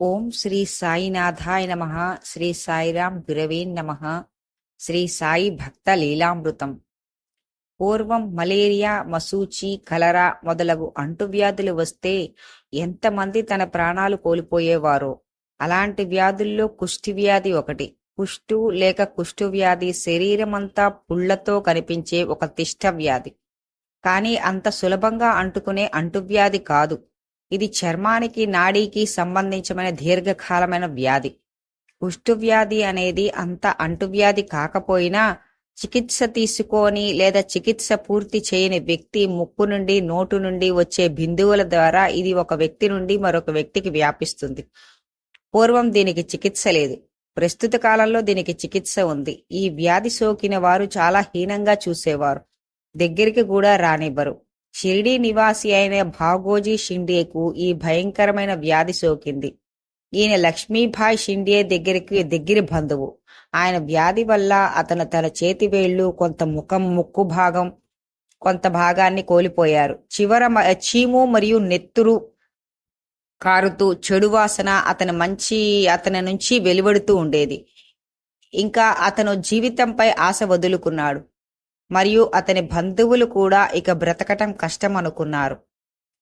ఓం శ్రీ సాయినాథాయ నమ. శ్రీ సాయిరాం గురవే నమ. శ్రీ సాయి భక్త లీలామృతం. పూర్వం మలేరియా మసూచి కలరా మొదలగు అంటువ్యాధులు వస్తే ఎంతమంది తన ప్రాణాలు కోల్పోయేవారో. అలాంటి వ్యాధుల్లో కుష్టి వ్యాధి ఒకటి. కుష్టు లేక కుష్టు వ్యాధి శరీరమంతా పుళ్ళతో కనిపించే ఒక తిష్ట వ్యాధి. కానీ అంత సులభంగా అంటుకునే అంటువ్యాధి కాదు. ఇది చర్మానికి నాడీకి సంబంధించిన దీర్ఘకాలమైన వ్యాధి. కుష్ఠువ్యాధి అనేది అంత అంటువ్యాధి కాకపోయినా చికిత్స తీసుకొని లేదా చికిత్స పూర్తి చేయని వ్యక్తి ముక్కు నుండి నోటు నుండి వచ్చే బిందువుల ద్వారా ఇది ఒక వ్యక్తి నుండి మరొక వ్యక్తికి వ్యాపిస్తుంది. పూర్వం దీనికి చికిత్స లేదు. ప్రస్తుత కాలంలో దీనికి చికిత్స ఉంది. ఈ వ్యాధి సోకిన వారు చాలా హీనంగా చూసేవారు. దగ్గరికి కూడా రానివ్వరు. షిరిడీ నివాసి అయిన భాగోజీ షిండేకు ఈ భయంకరమైన వ్యాధి సోకింది. ఈయన లక్ష్మీభాయ్ షిండే దగ్గరికి దగ్గర బంధువు. ఆయన వ్యాధి వల్ల అతను తన చేతి వేళ్ళు కొంత ముఖం ముక్కు భాగం కొంత భాగాన్ని కోల్పోయారు. చివర మ- చీము మరియు నెత్తురు కారుతూ చెడు వాసన అతని మంచి అతని నుంచి వెలువడుతూ ఉండేది. ఇంకా అతను జీవితంపై ఆశ వదులుకున్నాడు. మరియు అతని బంధువులు కూడా ఇక బ్రతకటం కష్టం అనుకున్నారు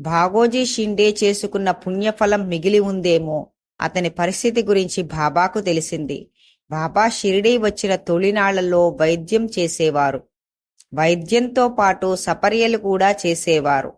భాగోజీ షిండే చేసుకున్న పుణ్యఫలం మిగిలి ఉందేమో అతని పరిస్థితి గురించి బాబాకు తెలిసింది. బాబా షిరిడీ వచ్చిన తొలినాళ్ళలో వైద్యం చేసేవారు. వైద్యంతో పాటు సపర్యలు కూడా చేసేవారు.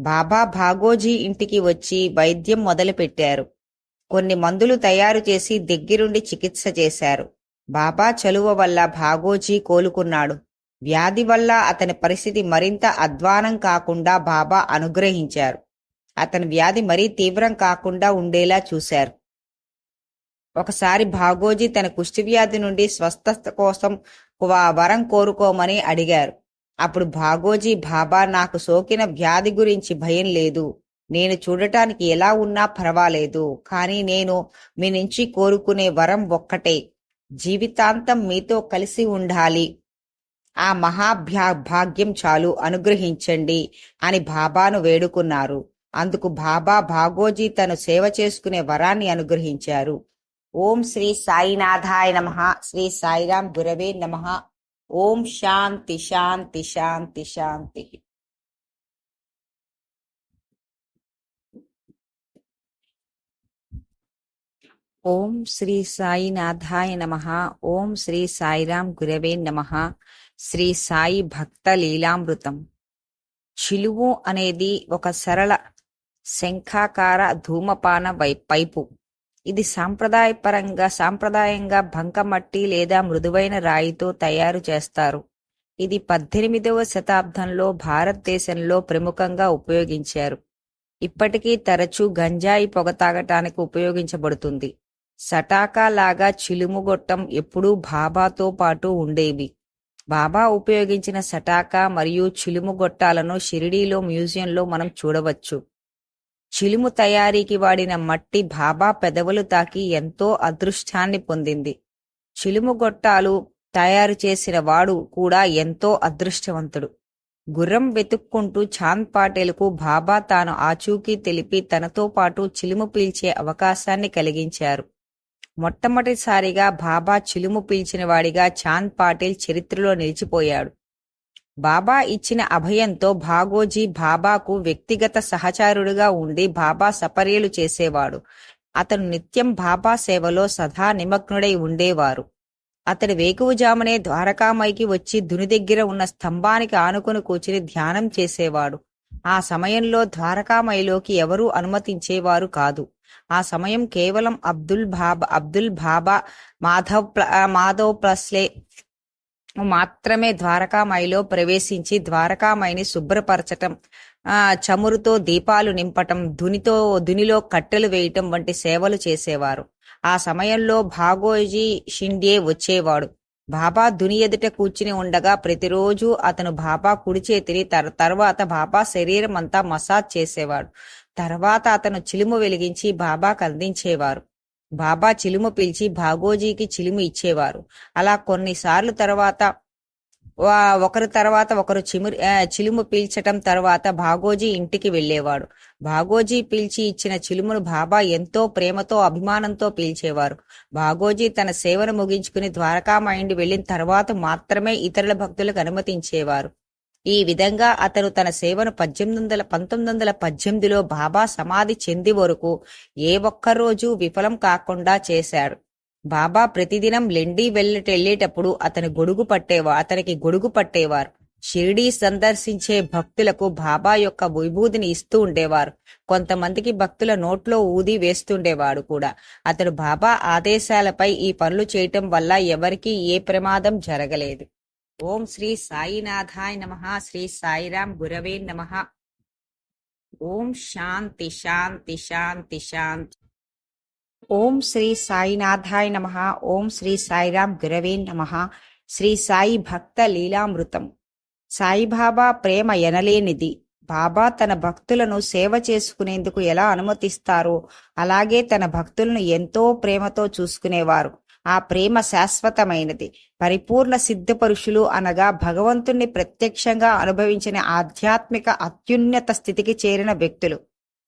బాబా భాగోజీ ఇంటికి వచ్చి వైద్యం మొదలుపెట్టారు. కొన్ని మందులు తయారు చేసి దగ్గరుండి చికిత్స చేశారు. బాబా చలువ వల్ల భాగోజీ కోలుకున్నాడు. వ్యాధి వల్ల అతని పరిస్థితి మరింత అధ్వానం కాకుండా బాబా అనుగ్రహించారు. అతని వ్యాధి మరీ తీవ్రం కాకుండా ఉండేలా చూశారు. ఒకసారి భాగోజీ తన కుష్టి వ్యాధి నుండి స్వస్థత కోసం వా- వరం కోరుకోమని అడిగారు. అప్పుడు భాగోజీ బాబా నాకు సోకిన వ్యాధి గురించి భయం లేదు. నేను చూడటానికి ఎలా ఉన్నా పర్వాలేదు. కానీ నేను మీ నుంచి కోరుకునే వరం ఒక్కటే. జీవితాంతం మీతో కలిసి ఉండాలి. ఆ మహాభ్యా భాగ్యం చాలు అనుగ్రహించండి అని బాబాను వేడుకున్నారు. అందుకు బాబా భాగోజీ తను సేవ చేసుకునే వరాన్ని అనుగ్రహించారు. ఓం శ్రీ సాయినాథాయ నమ శ్రీ సాయిరాం గురవే నమ. ఓం శాంతి శాంతి శాంతి శాంతి. ఓం శ్రీ సాయినాథాయ నమ ఓం శ్రీ సాయిరాం గురవే నమ. శ్రీ సాయి భక్త లీలామృతం. చిలువు అనేది ఒక సరళ శంఖాకార ధూమపాన వై పైపు. ఇది సాంప్రదాయపరంగా సాంప్రదాయంగా బంకమట్టి లేదా మృదువైన రాయితో తయారు చేస్తారు. ఇది పద్దెనిమిదవ శతాబ్దంలో భారతదేశంలో ప్రముఖంగా ఉపయోగించారు. ఇప్పటికీ తరచూ గంజాయి పొగ తాగటానికి ఉపయోగించబడుతుంది. సటాకా లాగా చిలుముగొట్టం ఎప్పుడూ బాబాతో పాటు ఉండేవి. బాబా ఉపయోగించిన సటాకా మరియు చిలుము గొట్టాలను షిరిడీలో మ్యూజియంలో మనం చూడవచ్చు. చిలుము తయారీకి వాడిన మట్టి బాబా పెదవులు తాకి ఎంతో అదృష్టాన్ని పొందింది. చిలుము గొట్టాలు తయారు చేసిన వాడు కూడా ఎంతో అదృష్టవంతుడు. గుర్రం వెతుక్కుంటూ చాంద్ పాటేలకు బాబా తాను ఆచూకీ తెలిపి తనతో పాటు చిలుము పీల్చే అవకాశాన్ని కలిగించారు. మొట్టమొదటిసారిగా బాబా చిలుము పీల్చిన వాడిగా చాంద్ పాటిల్ చరిత్రలో నిలిచిపోయాడు. బాబా ఇచ్చిన అభయంతో భాగోజీ బాబాకు వ్యక్తిగత సహచారుడుగా ఉండి బాబా సపర్యలు చేసేవాడు. అతను నిత్యం బాబా సేవలో సదా నిమగ్నుడై ఉండేవారు. అతడు వేకువజామునే ద్వారకామైకి వచ్చి దుని దగ్గర ఉన్న స్తంభానికి ఆనుకుని కూర్చుని ధ్యానం చేసేవాడు. ఆ సమయంలో ద్వారకామైలోకి ఎవరూ అనుమతించేవారు కాదు. ఆ సమయం కేవలం అబ్దుల్ బాబా అబ్దుల్ బాబా మాధవ్ మాధవ్ ప్లస్లే మాత్రమే ద్వారకామైలో ప్రవేశించి ద్వారకామైని శుభ్రపరచటం చమురుతో దీపాలు నింపటం దునితో దునిలో కట్టెలు వేయటం వంటి సేవలు చేసేవారు. ఆ సమయంలో భాగోజీ షిండే వచ్చేవాడు. బాబా దుని ఎదుట కూర్చుని ఉండగా ప్రతిరోజు అతను బాబా కుడి చేతిని తర్- తర్వాత బాబా శరీరం అంతా మసాజ్ చేసేవాడు. తర్వాత అతను చిలుము వెలిగించి బాబాకు అందించేవారు. బాబా చిలుము పిలిచి భాగోజీకి చిలుము ఇచ్చేవారు. అలా కొన్నిసార్లు తర్వాత ఒకరి తర్వాత ఒకరు చిమురు చిలుము పీల్చటం తర్వాత భాగోజీ ఇంటికి వెళ్ళేవాడు. భాగోజీ పీల్చి ఇచ్చిన చిలుమును బాబా ఎంతో ప్రేమతో అభిమానంతో పీల్చేవారు. భాగోజీ తన సేవను ముగించుకుని ద్వారకామాయిండి వెళ్ళిన తర్వాత మాత్రమే ఇతరుల భక్తులకు అనుమతించేవారు. ఈ విధంగా అతను తన సేవను పద్దెనిమిది వందల పంతొమ్మిది వందల పద్దెనిమిదిలో బాబా సమాధి చెంది వరకు ఏ ఒక్క రోజు విఫలం కాకుండా చేశాడు. బాబా ప్రతిదినం లెండి వెళ్ళేటప్పుడు అతని గొడుగు పట్టేవా అతనికి గొడుగు పట్టేవారు. షిరిడీ సందర్శించే భక్తులకు బాబా యొక్క విభూతిని ఇస్తూ ఉండేవారు. కొంతమందికి భక్తుల నోట్లో ఊది వేస్తుండేవాడు కూడా. అతడు బాబా ఆదేశాలపై ఈ పనులు చేయటం వల్ల ఎవరికీ ఏ ప్రమాదం జరగలేదు. ఓం శ్రీ సాయినాథాయ నమ శ్రీ సాయిరాం గురవే నమ. ఓం శాంతి శాంతి శాంతి శాంతి. ఓం శ్రీ సాయినాథాయ నమ. ఓం శ్రీ సాయిరాం గురవే నమ. శ్రీ సాయి భక్త లీలామృతం. సాయిబాబా ప్రేమ ఎనలేనిది. బాబా తన భక్తులను సేవ చేసుకునేందుకు ఎలా అనుమతిస్తారో అలాగే తన భక్తులను ఎంతో ప్రేమతో చూసుకునేవారు. ఆ ప్రేమ శాశ్వతమైనది. పరిపూర్ణ సిద్ధ పురుషులు అనగా భగవంతుణ్ణి ప్రత్యక్షంగా అనుభవించిన ఆధ్యాత్మిక అత్యున్నత స్థితికి చేరిన వ్యక్తులు.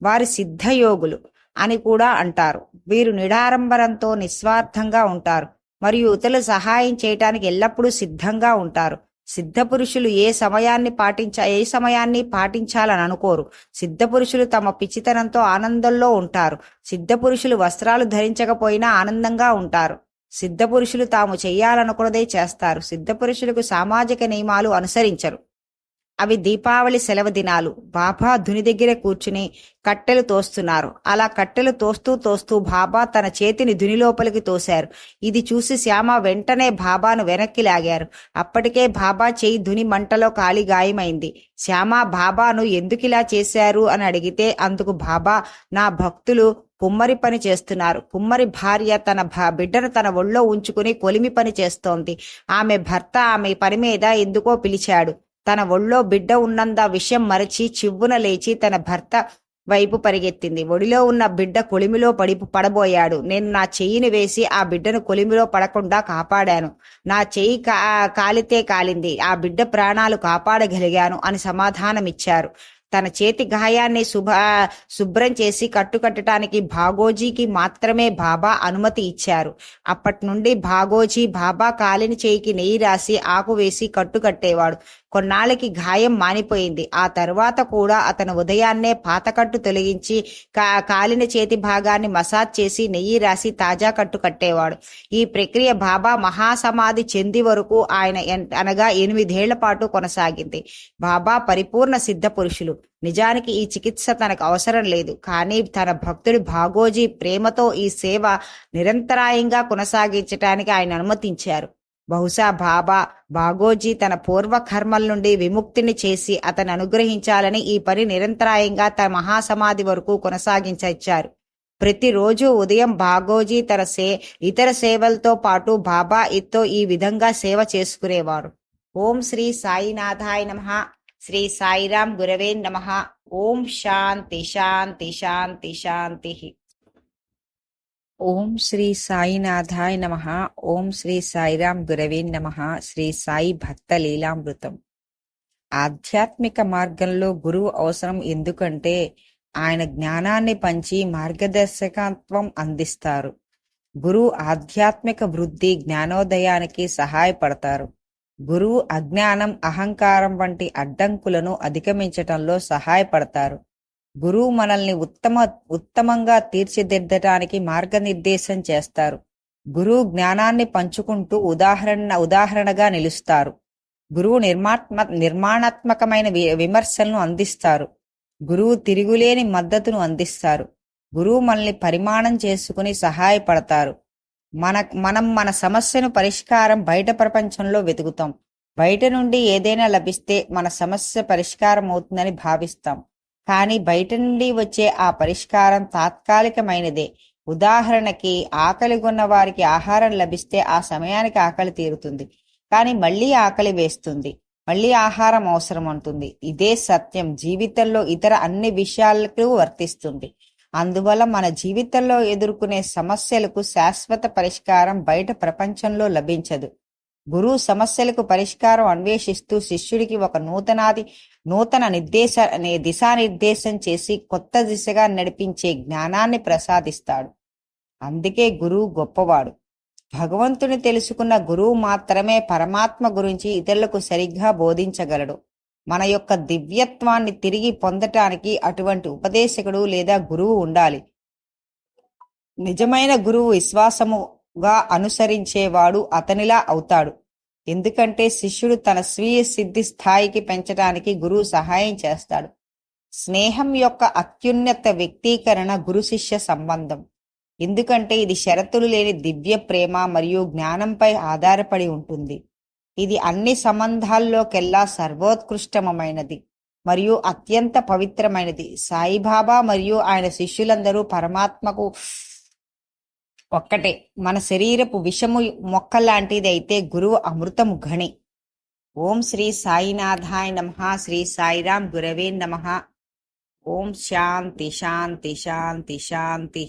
వారి సిద్ధయోగులు. అని కూడా అంటారు. వీరు నిడారంబరంతో నిస్వార్థంగా ఉంటారు. మరియు ఇతరులు సహాయం చేయటానికి ఎల్లప్పుడూ సిద్ధంగా ఉంటారు. సిద్ధ పురుషులు ఏ సమయాన్ని పాటించ ఏ సమయాన్ని పాటించాలని అనుకోరు. సిద్ధ పురుషులు తమ పిచ్చితనంతో ఆనందంలో ఉంటారు. సిద్ధ పురుషులు వస్త్రాలు ధరించకపోయినా ఆనందంగా ఉంటారు. సిద్ధ పురుషులు తాము చేయాలనుకున్నదే చేస్తారు. సిద్ధ పురుషులకు సామాజిక నియమాలు అనుసరించరు. అవి దీపావళి సెలవు దినాలు. బాబా ధుని దగ్గర కూర్చుని కట్టెలు తోస్తున్నారు. అలా కట్టెలు తోస్తూ తోస్తూ బాబా తన చేతిని ధుని లోపలికి తోశారు. ఇది చూసి శ్యామ వెంటనే బాబాను వెనక్కి లాగారు. అప్పటికే బాబా చేయి ధుని మంటలో కాలి గాయమైంది. శ్యామ బాబాను ఎందుకిలా చేశారు? అని అడిగితే అందుకు బాబా నా భక్తులు కుమ్మరి పని చేస్తున్నారు. కుమ్మరి భార్య తన బిడ్డను తన ఒళ్ళో ఉంచుకుని కొలిమి పని చేస్తోంది. ఆమె భర్త ఆమె పని మీద ఎందుకో పిలిచాడు. తన ఒళ్ళో బిడ్డ ఉన్నంత విషయం మరచి చివ్వున లేచి తన భర్త వైపు పరిగెత్తింది. ఒడిలో ఉన్న బిడ్డ కొలిమిలో పడి పడబోయాడు. నేను నా చెయ్యిని వేసి ఆ బిడ్డను కొలిమిలో పడకుండా కాపాడాను. నా చెయ్యి కా కాలితే కాలింది. ఆ బిడ్డ ప్రాణాలు కాపాడగలిగాను అని సమాధానమిచ్చారు. తన చేతి గాయాన్ని శుభ శుభ్రం చేసి కట్టుకట్టడానికి భాగోజీకి మాత్రమే బాబా అనుమతి ఇచ్చారు. అప్పటి నుండి భాగోజీ బాబా కాలిని చేయికి నెయ్యి రాసి ఆకు వేసి కట్టుకట్టేవాడు. కొన్నాళ్ళకి గాయం మానిపోయింది. ఆ తర్వాత కూడా అతను ఉదయాన్నే పాతకట్టు తొలగించి కా కాలిన చేతి భాగాన్ని మసాజ్ చేసి నెయ్యి రాసి తాజా కట్టు కట్టేవాడు ఈ ప్రక్రియ బాబా మహాసమాధి చెంది వరకు ఆయన అనగా ఎనిమిదేళ్ళ పాటు కొనసాగింది. బాబా పరిపూర్ణ సిద్ధ పురుషులు నిజానికి ఈ చికిత్స తనకు అవసరం లేదు. కానీ తన భక్తుడి భాగోజీ ప్రేమతో ఈ సేవ నిరంతరాయంగా కొనసాగించటానికి ఆయన అనుమతించారు. బహుశా బాబా బాగోజీ తన పూర్వ కర్మల నుండి విముక్తిని చేసి అతను అనుగ్రహించాలని ఈ పని నిరంతరాయంగా తన మహాసమాధి వరకు కొనసాగించారు ప్రతిరోజు ఉదయం బాగోజీ తన సే ఇతర సేవలతో పాటు బాబా ఇతో ఈ విధంగా సేవ చేసుకునేవారు. ఓం శ్రీ సాయినాథాయ నమ. శ్రీ సాయిరాం గురవే నమ. ఓం శాంతి శాంతి శాంతి శాంతి. ఓం శ్రీ సాయినాథాయ నమ. ఓం శ్రీ సాయిరాం గురవే నమ. శ్రీ సాయి భక్త లీలామృతం. ఆధ్యాత్మిక మార్గంలో గురువు అవసరం ఎందుకంటే ఆయన జ్ఞానాన్ని పంచి మార్గదర్శకత్వం అందిస్తారు. గురువు ఆధ్యాత్మిక వృద్ధి జ్ఞానోదయానికి సహాయపడతారు. గురువు అజ్ఞానం అహంకారం వంటి అడ్డంకులను అధిగమించటంలో సహాయపడతారు. గురువు మనల్ని ఉత్తమ ఉత్తమంగా తీర్చిదిద్దటానికి మార్గనిర్దేశం చేస్తారు. గురువు జ్ఞానాన్ని పంచుకుంటూ ఉదాహరణ ఉదాహరణగా నిలుస్తారు. గురువు నిర్మాత్మ నిర్మాణాత్మకమైన వి- విమర్శలను అందిస్తారు. గురువు తిరుగులేని మద్దతును అందిస్తారు. గురువు మనల్ని పరిమాణం చేసుకుని సహాయపడతారు. మన మనం మన సమస్యను పరిష్కారం బయట ప్రపంచంలో వెతుకుతాం. బయట నుండి ఏదైనా లభిస్తే మన సమస్య పరిష్కారం అవుతుందని భావిస్తాం. కానీ బయట నుండి వచ్చే ఆ పరిష్కారం తాత్కాలికమైనదే. ఉదాహరణకి ఆకలి కొన్న వారికి ఆహారం లభిస్తే ఆ సమయానికి ఆకలి తీరుతుంది. కానీ మళ్ళీ ఆకలి వేస్తుంది. మళ్ళీ ఆహారం అవసరం ఉంటుంది ఇదే సత్యం. జీవితంలో ఇతర అన్ని విషయాలకు వర్తిస్తుంది. అందువల్ల మన జీవితంలో ఎదుర్కొనే సమస్యలకు శాశ్వత పరిష్కారం బయట ప్రపంచంలో లభించదు. గురువు సమస్యలకు పరిష్కారం అన్వేషిస్తూ శిష్యుడికి ఒక నూతనాది నూతన నిర్దేశ దిశానిర్దేశం చేసి కొత్త దిశగా నడిపించే జ్ఞానాన్ని ప్రసాదిస్తాడు. అందుకే గురువు గొప్పవాడు. భగవంతుని తెలుసుకున్న గురువు మాత్రమే పరమాత్మ గురించి ఇతరులకు సరిగ్గా బోధించగలడు. మన యొక్క దివ్యత్వాన్ని తిరిగి పొందటానికి అటువంటి ఉపదేశకుడు లేదా గురువు ఉండాలి. నిజమైన గురువు విశ్వాసముగా అనుసరించేవాడు అతనిలా అవుతాడు. ఎందుకంటే శిష్యుడు తన స్వీయ సిద్ధి స్థాయికి పెంచడానికి గురువు సహాయం చేస్తాడు. స్నేహం యొక్క అత్యున్నత వ్యక్తీకరణ గురు శిష్య సంబంధం. ఎందుకంటే ఇది షరతులు లేని దివ్య ప్రేమ మరియు జ్ఞానంపై ఆధారపడి ఉంటుంది. ఇది అన్ని సంబంధాల్లోకెల్లా సర్వోత్కృష్టమైనది మరియు అత్యంత పవిత్రమైనది. సాయిబాబా మరియు ఆయన శిష్యులందరూ పరమాత్మకు ఒక్కటే. మన శరీరపు విషము మొక్క లాంటిది అయితే గురువు అమృతము ఘణి ఓం శ్రీ సాయినాథాయ నమ శ్రీ సాయిరాం గురవే నమ. ఓం శాంతి శాంతి శాంతి శాంతి.